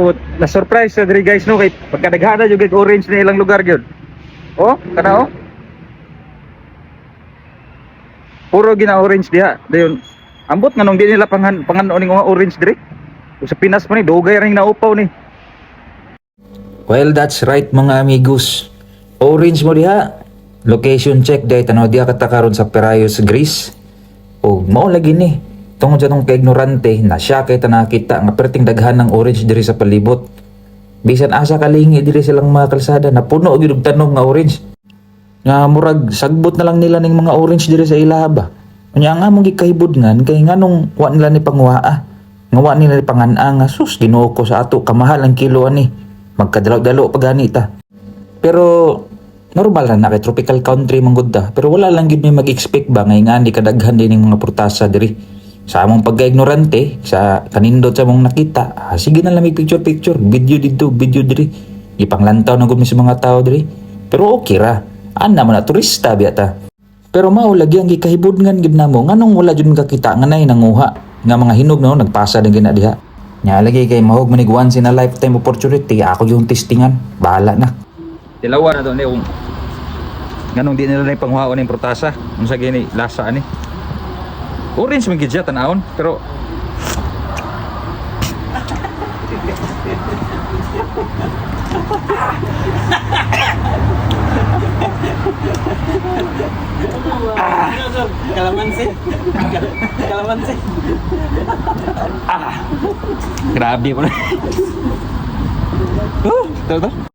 So, na-surprise sa diri guys no kay pagkadaghana jud kay orange na ilang lugar gyud. Oh, kana oh. Puro gina orange diha. Dayon ambot nga nung di nila pangan pangan ning orange diri. Sa Pinas pa ni dugay ring naupaw ni. Well, that's right mga amigos. Orange mo diha. Location check day tanaw diha ka ta karon sa Perayos, Greece. O mao lagi ni. Tungod sa tong ignorante na siya kay ta nakita nga perting daghan ng orange diri sa palibot. Bisan asa kalingi diri silang mga kalsada na puno og tanog nga orange. Nga murag sagbot na lang nila ning mga orange diri sa ilaba. Unya nga mong gikahibudngan kay nganong wa nila ni pangwaa. Nga wa nila ni panganaa nga sus Ginoo ko sa ato kamahal ang kilo ani. Magkadalaw-dalaw pa ganita. Pero normal na kay tropical country man gud ta. Pero wala lang gid may mag-expect ba nga nga di kadaghan din ning mga prutasa diri. Sa among pagka-ignorante, sa kanindot sa mong nakita, ah, sige na lang may picture-picture, video dito, video diri. Ipanglantaw na gud mi sa mga tao diri. Pero okay ra. Ana man na turista biya ta. Pero mao lagi ang gikahibudngan gid namo nganong wala jud kakita nga nay nanguha nga mga hinog no nagpasa din gina diha. Nya lagi kay mahog manig once in a lifetime opportunity ako yung testingan. Bahala na. Tilawa na to ni kung nganong di nila ni panghuhaon ning protasa. Unsa gini lasa ani. Orange man gid siya tanawon pero Kalamansi. Kalamansi. grabe ko na. Oh, to.